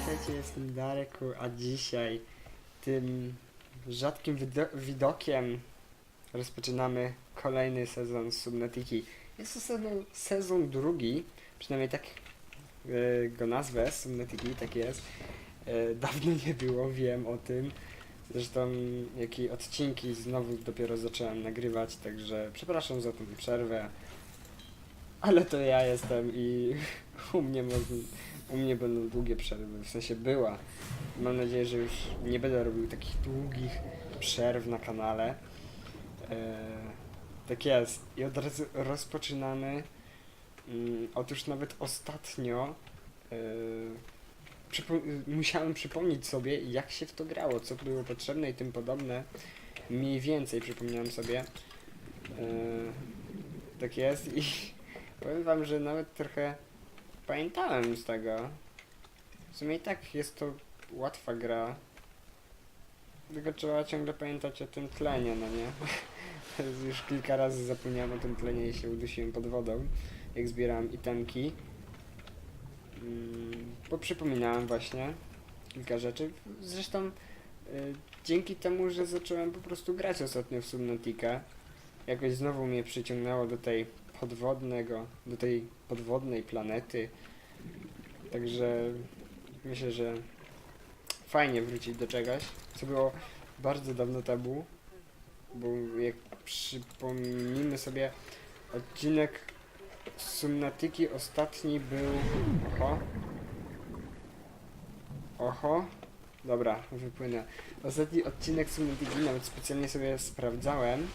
witajcie, jestem Dareku, a dzisiaj tym rzadkim wido widokiem rozpoczynamy kolejny sezon Subnatiki. Jest to sezon, sezon drugi, przynajmniej tak e, go nazwę, Subnatiki, tak jest. E, dawno nie było, wiem o tym. Zresztą jakie odcinki znowu dopiero zacząłem nagrywać, także przepraszam za tą przerwę. Ale to ja jestem i u mnie, u mnie będą długie przerwy, w sensie była. Mam nadzieję, że już nie będę robił takich długich przerw na kanale. E, tak jest. I od razu rozpoczynamy. Mm, otóż nawet ostatnio e, przypo- musiałem przypomnieć sobie, jak się w to grało, co było potrzebne i tym podobne. Mniej więcej przypomniałem sobie. E, tak jest i powiem wam, że nawet trochę pamiętałem z tego. W sumie i tak jest to łatwa gra. Tylko trzeba ciągle pamiętać o tym tlenie, no nie? Już kilka razy zapomniałem o tym tlenie i się udusiłem pod wodą, jak zbierałem itemki. Mm, Bo przypominałem właśnie kilka rzeczy. Zresztą y, dzięki temu, że zacząłem po prostu grać ostatnio w Subnautica, jakoś znowu mnie przyciągnęło do tej podwodnego, do tej podwodnej planety. Także myślę, że fajnie wrócić do czegoś, co było bardzo dawno tabu, bo jak przypomnimy sobie odcinek Subnatiki ostatni był... Oho. Oho. Dobra, wypłynę. Ostatni odcinek Subnatiki nawet specjalnie sobie sprawdzałem,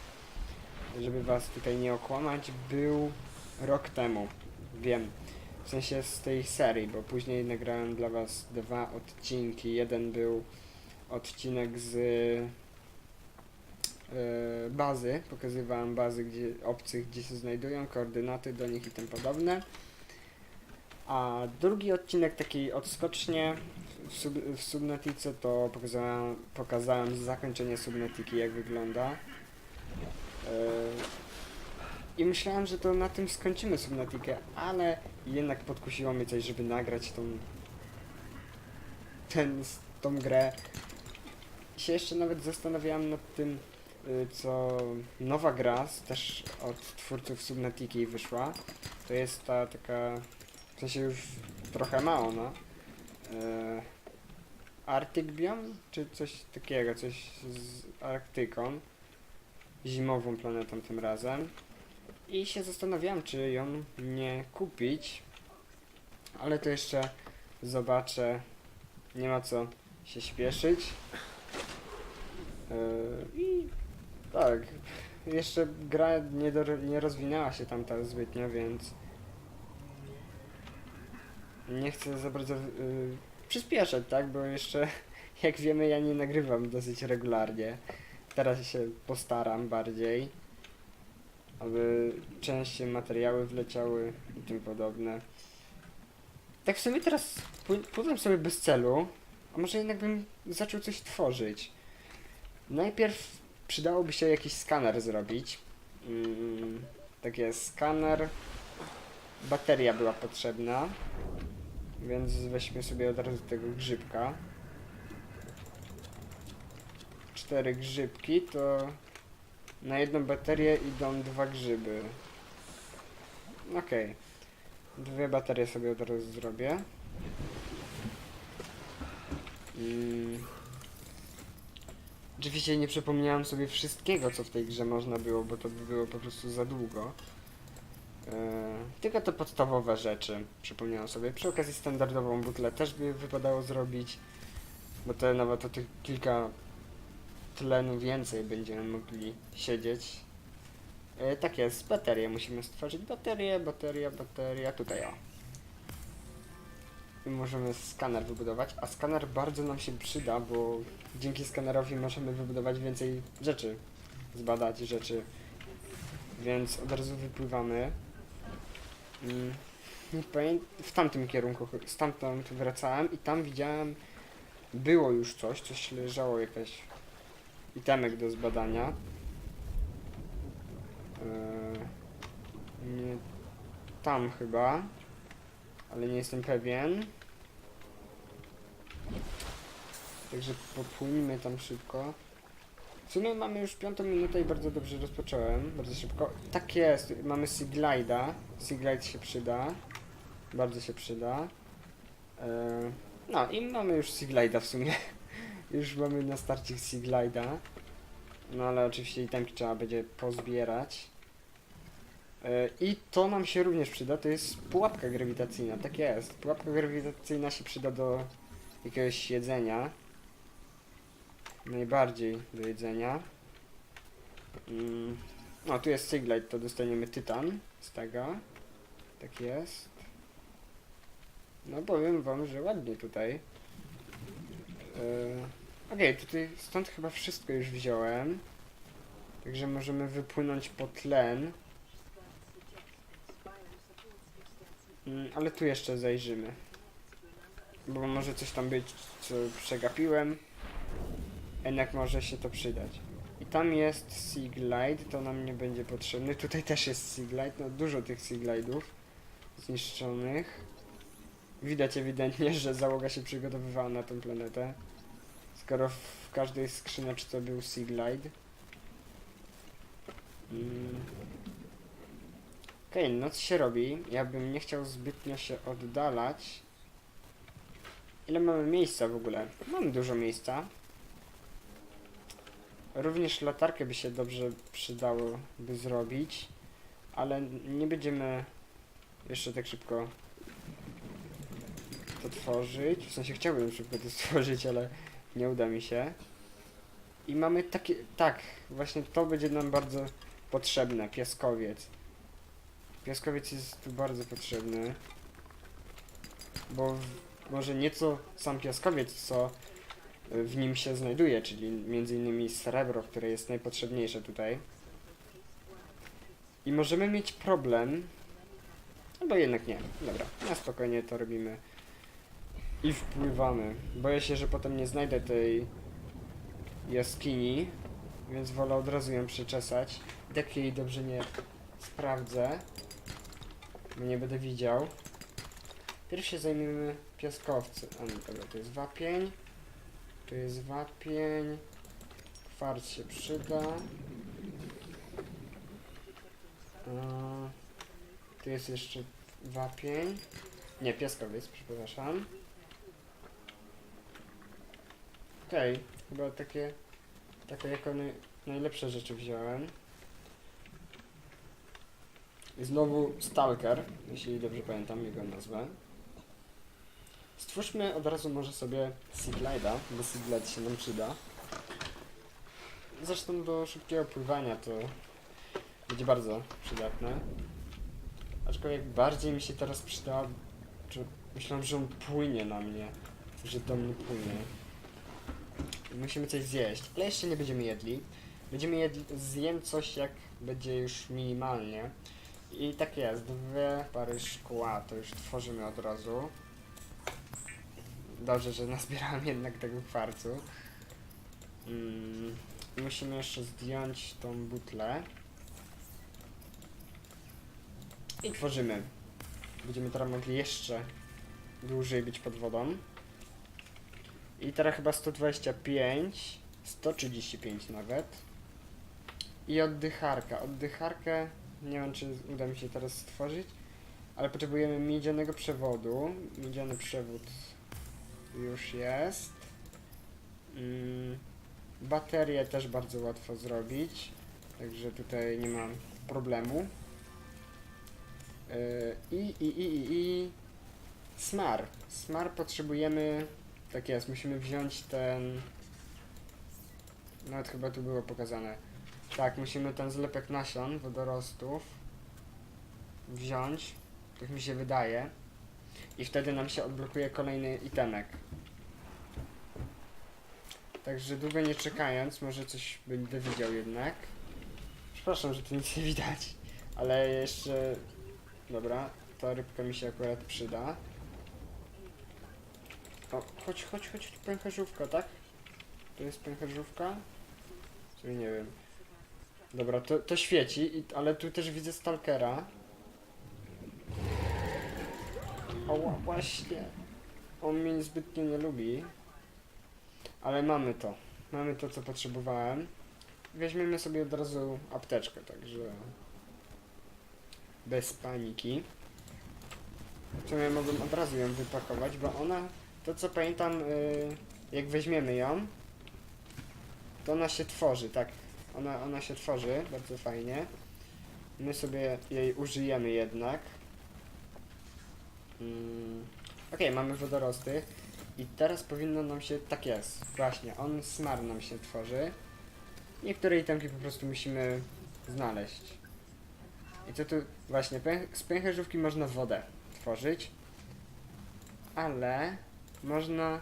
żeby was tutaj nie okłamać, był rok temu. Wiem. W sensie z tej serii, bo później nagrałem dla was dwa odcinki. Jeden był odcinek z e, bazy. Pokazywałem bazy gdzie, obcych, gdzie się znajdują, koordynaty do nich i tym podobne. A drugi odcinek, taki odskocznie w, sub, w Subnatice, to pokazałem, pokazałem zakończenie Subnatiki, jak wygląda. E, I myślałem, że to na tym skończymy Subnatikę, ale jednak podkusiło mnie coś, żeby nagrać tą ten, tą grę. Się jeszcze nawet zastanawiałem nad tym, y, co nowa gra, też od twórców Subnatiki wyszła. To jest ta taka, w sensie już trochę mało, no. E, Arctic czy coś takiego, coś z Arktyką zimową planetą tym razem. I się zastanawiałem, czy ją nie kupić, ale to jeszcze zobaczę. Nie ma co się śpieszyć. Yy, I tak, jeszcze gra nie, do, nie rozwinęła się tam tak zbytnio, więc nie chcę za bardzo yy, przyspieszać, tak? Bo jeszcze, jak wiemy, ja nie nagrywam dosyć regularnie. Teraz się postaram bardziej, aby częściej materiały wleciały i tym podobne. Tak w sumie teraz pły- pływam sobie bez celu, a może jednak bym zaczął coś tworzyć. Najpierw przydałoby się jakiś skaner zrobić. Mm, tak jest, skaner. Bateria była potrzebna, więc weźmy sobie od razu tego grzybka cztery grzybki, to na jedną baterię idą dwa grzyby. Okej. Dwie baterie sobie od razu zrobię. Mm. Oczywiście nie przypomniałem sobie wszystkiego, co w tej grze można było, bo to by było po prostu za długo. Eee, tylko te podstawowe rzeczy przypomniałem sobie. Przy okazji standardową butlę też by wypadało zrobić, bo te nawet o tych kilka tlenu więcej będziemy mogli siedzieć. E, tak jest, baterię musimy stworzyć. Baterię, bateria, bateria, tutaj o. I możemy skaner wybudować, a skaner bardzo nam się przyda, bo dzięki skanerowi możemy wybudować więcej rzeczy, zbadać rzeczy. Więc od razu wypływamy. Nie w tamtym kierunku, stamtąd wracałem i tam widziałem, było już coś, coś leżało jakaś itemek do zbadania. Eee, tam chyba. Ale nie jestem pewien. Także popłyńmy tam szybko. W sumie mamy już piątą minutę i bardzo dobrze rozpocząłem. Bardzo szybko. Tak jest, mamy Siglida. Siglide się przyda. Bardzo się przyda. E, No i mamy już Siglida w sumie. już mamy na starcie Siglida. No ale oczywiście i temki trzeba będzie pozbierać. E, I to nam się również przyda, to jest pułapka grawitacyjna, tak jest. Pułapka grawitacyjna się przyda do jakiegoś jedzenia. Najbardziej do jedzenia. Mm. No, tu jest Siglite, to dostaniemy tytan z tego. Tak jest. No powiem wam, że ładnie tutaj. Yy, Okej, tutaj stąd chyba wszystko już wziąłem. Także możemy wypłynąć po tlen. Mm, ale tu jeszcze zajrzymy. Bo może coś tam być, co przegapiłem. Jednak może się to przydać. I tam jest Glide, to nam nie będzie potrzebny. Tutaj też jest Glide, no dużo tych Sea Glide'ów zniszczonych. Widać ewidentnie, że załoga się przygotowywała na tę planetę. Skoro w każdej skrzyneczce był Glide. Mm. Okej, okay, noc się robi. Ja bym nie chciał zbytnio się oddalać. Ile mamy miejsca w ogóle? Mamy dużo miejsca. Również latarkę by się dobrze przydało by zrobić, ale nie będziemy jeszcze tak szybko to tworzyć. W sensie chciałbym szybko to stworzyć, ale nie uda mi się. I mamy takie, tak, właśnie to będzie nam bardzo potrzebne, piaskowiec. Piaskowiec jest tu bardzo potrzebny, bo może nieco sam piaskowiec, co w nim się znajduje, czyli innymi srebro, które jest najpotrzebniejsze tutaj. I możemy mieć problem, albo jednak nie. Dobra, na spokojnie to robimy. I wpływamy. Boję się, że potem nie znajdę tej jaskini, więc wolę od razu ją przeczesać. Tak jej dobrze nie sprawdzę, bo nie będę widział. Pierw się zajmiemy piaskowcem. A no dobra, to jest wapień. Tu jest wapień. Kwarc się przyda. A, tu jest jeszcze wapień. Nie, piaskowiec, przepraszam. Okej, okay, chyba takie, takie jako naj, najlepsze rzeczy wziąłem. I znowu Stalker, jeśli dobrze pamiętam jego nazwę. Stwórzmy od razu może sobie Seaglide'a, bo Seaglide się nam przyda. Zresztą do szybkiego pływania to będzie bardzo przydatne. Aczkolwiek bardziej mi się teraz przyda, czy myślałem, że on płynie na mnie, że do mnie płynie. Musimy coś zjeść, ale jeszcze nie będziemy jedli. Będziemy jedli, zjem coś jak będzie już minimalnie. I tak jest, dwie pary szkła to już tworzymy od razu. Dobrze, że nazbierałem jednak tego kwarcu. Mm, musimy jeszcze zdjąć tą butlę. I tworzymy. Będziemy teraz mogli jeszcze dłużej być pod wodą. I teraz chyba 125, 135 nawet. I oddycharka. Oddycharkę nie wiem, czy uda mi się teraz stworzyć, ale potrzebujemy miedzianego przewodu. Miedziany przewód już jest. Mm, baterię też bardzo łatwo zrobić, także tutaj nie ma problemu. Yy, I, i, i, i, i smar. Smar potrzebujemy, tak jest, musimy wziąć ten, nawet chyba tu było pokazane. Tak, musimy ten zlepek nasion wodorostów wziąć, tak mi się wydaje. I wtedy nam się odblokuje kolejny itemek. Także długo nie czekając, może coś będę widział jednak. Przepraszam, że tu nic nie widać, ale jeszcze... Dobra, ta rybka mi się akurat przyda. O, chodź, chodź, chodź, pęcherzówka, tak? To jest pęcherzówka? Czyli nie wiem. Dobra, to, to świeci, ale tu też widzę stalkera. O, właśnie. On mnie zbytnio nie lubi. Ale mamy to. Mamy to, co potrzebowałem. Weźmiemy sobie od razu apteczkę, także... Bez paniki. W sumie mogłem od razu ją wypakować, bo ona... To, co pamiętam, y, jak weźmiemy ją, to ona się tworzy, tak. Ona, ona się tworzy, bardzo fajnie. My sobie jej użyjemy jednak. Mm. Okej, mamy wodorosty. I teraz powinno nam się, tak jest, właśnie, on smar nam się tworzy. Niektóre itemki po prostu musimy znaleźć. I co tu, właśnie, z pęcherzówki można wodę tworzyć. Ale można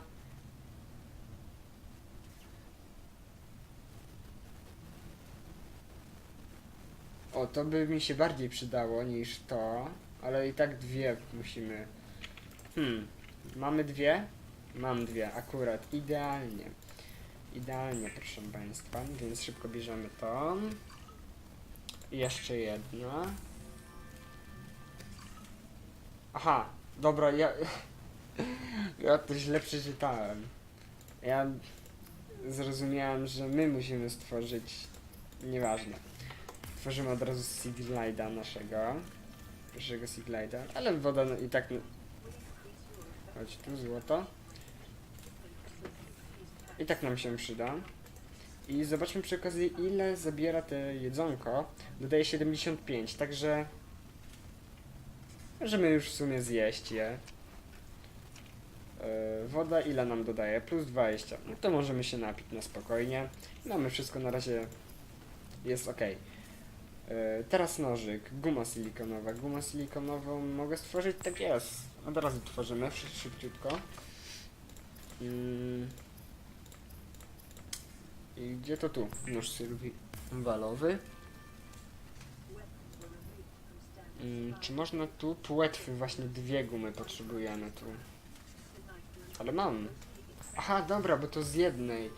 O, to by mi się bardziej przydało niż to, ale i tak dwie musimy. Hmm, mamy dwie? Mam dwie, akurat, idealnie. Idealnie, proszę Państwa, więc szybko bierzemy to. Jeszcze jedna. Aha, dobra, ja... Ja to źle przeczytałem. Ja zrozumiałem, że my musimy stworzyć... Nieważne. Tworzymy od razu Siglida naszego. Naszego Siglida, ale woda no i tak... Chodź tu, złoto. I tak nam się przyda. I zobaczmy przy okazji, ile zabiera te jedzonko. Dodaje 75, także... Możemy już w sumie zjeść je. Yy, woda ile nam dodaje? Plus 20. No to możemy się napić na spokojnie. Mamy wszystko na razie. Jest ok. Teraz nożyk. Guma silikonowa. Guma silikonową mogę stworzyć? Tak jest. Od razu tworzymy szy- szybciutko. Mm. I gdzie to tu? Nóż survivalowy. Mm, czy można tu płetwy? Właśnie dwie gumy potrzebujemy tu. Ale mam. Aha, dobra, bo to z jednej.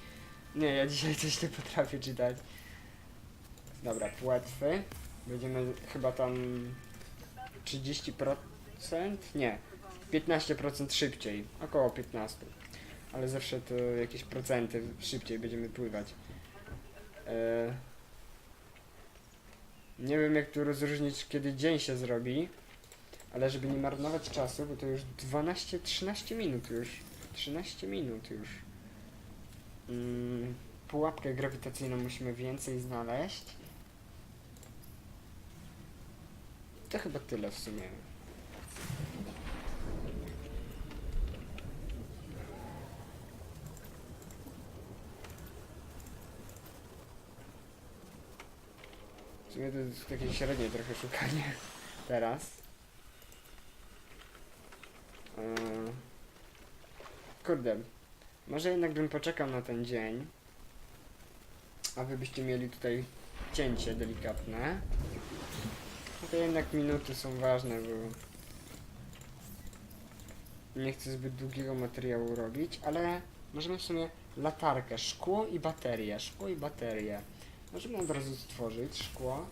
Nie, ja dzisiaj coś nie potrafię czytać. Dobra, płetwy. Będziemy chyba tam 30%? Nie. 15% szybciej. Około 15. Ale zawsze to jakieś procenty szybciej będziemy pływać. E... Nie wiem jak tu rozróżnić kiedy dzień się zrobi. Ale żeby nie marnować czasu, bo to już 12-13 minut już. 13 minut już. Mm, pułapkę grawitacyjną musimy więcej znaleźć. To chyba tyle w sumie. W sumie to jest takie średnie trochę szukanie teraz. Eee, Kurde, może jednak bym poczekał na ten dzień, a wy byście mieli tutaj cięcie delikatne. To jednak minuty są ważne, bo nie chcę zbyt długiego materiału robić, ale możemy w sumie latarkę, szkło i baterię, szkło i baterię. Możemy od razu stworzyć szkło,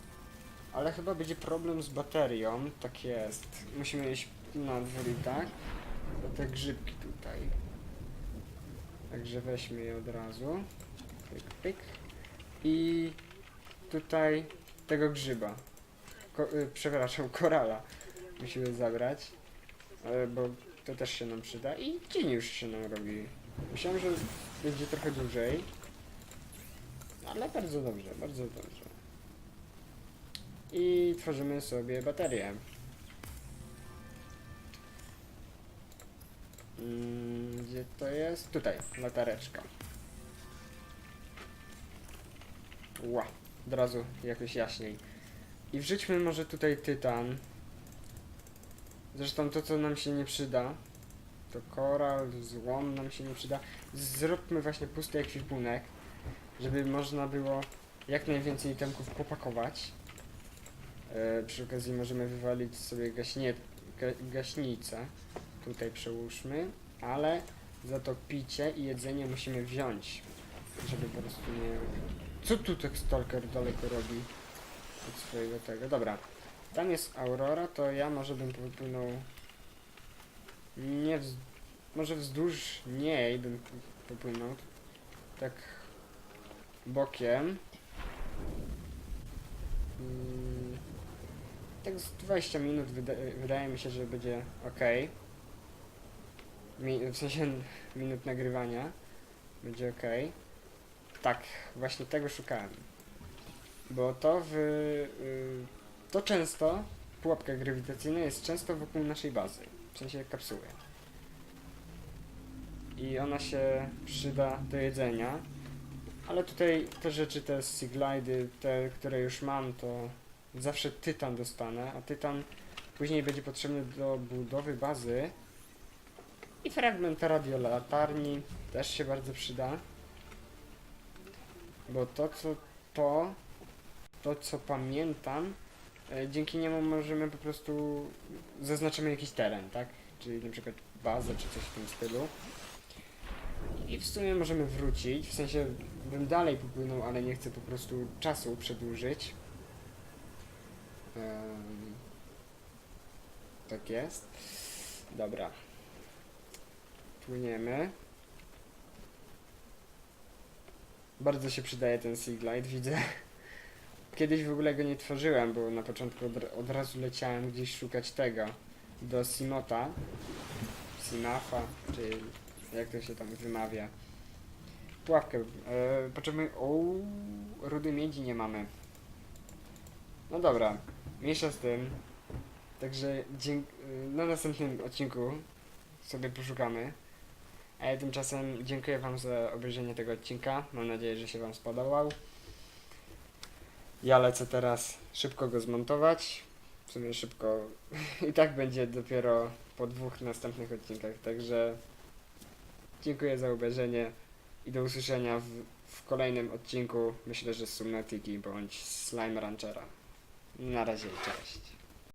ale chyba będzie problem z baterią, tak jest. Musimy iść na tak. To te grzybki tutaj. Także weźmy je od razu. Pyk, pyk. I tutaj tego grzyba. Ko y, przepraszam, korala. Musimy zabrać. E, bo to też się nam przyda. I dzień już się nam robi. Myślałem, że będzie trochę dłużej. Ale bardzo dobrze, bardzo dobrze. I tworzymy sobie baterię. Mm, Gdzie to jest? Tutaj, latareczka. Ła, od razu jakoś jaśniej. I wrzućmy może tutaj tytan. Zresztą to, co nam się nie przyda, to koral, złom nam się nie przyda. Zróbmy właśnie pusty ekwipunek, żeby można było jak najwięcej itemków popakować. E, przy okazji możemy wywalić sobie gaśnie, ga, gaśnicę. Tutaj przełóżmy, ale za to picie i jedzenie musimy wziąć, żeby po prostu nie... Co tu tak stalker daleko robi od swojego tego? Dobra, tam jest Aurora, to ja może bym popłynął nie wz... może wzdłuż niej bym popłynął. Tak bokiem. Mm, Tak z 20 minut wyda wydaje mi się, że będzie ok. Mi w sensie minut nagrywania będzie ok. Tak, właśnie tego szukałem. Bo to w... y, to często, pułapka grawitacyjna jest często wokół naszej bazy. W sensie kapsuły. I ona się przyda do jedzenia. Ale tutaj te rzeczy, te Siglidy, te, które już mam, to zawsze tytan dostanę, a tytan później będzie potrzebny do budowy bazy. I fragment radiolatarni też się bardzo przyda. Bo to, co to, to, co pamiętam, e, dzięki niemu możemy po prostu zaznaczymy jakiś teren, tak? Czyli na przykład bazę czy coś w tym stylu. I w sumie możemy wrócić, w sensie bym dalej popłynął, ale nie chcę po prostu czasu przedłużyć. Tak jest. Dobra. Płyniemy. Bardzo się przydaje ten Seaglide, widzę. Kiedyś w ogóle go nie tworzyłem, bo na początku od, od razu leciałem gdzieś szukać tego. Do Simota. Simafa, czy jak to się tam wymawia. Pułapkę. E, potrzebujemy... O, rudy miedzi nie mamy. No dobra, mniejsza z tym. Także dzięk, y, na następnym odcinku sobie poszukamy. A ja tymczasem dziękuję Wam za obejrzenie tego odcinka. Mam nadzieję, że się Wam spodobał. Ja lecę teraz szybko go zmontować. W sumie szybko. I tak będzie dopiero po dwóch następnych odcinkach. Także dziękuję za obejrzenie i do usłyszenia w, w kolejnym odcinku. Myślę, że z Subnatiki bądź Slime Ranchera. Na razie, cześć.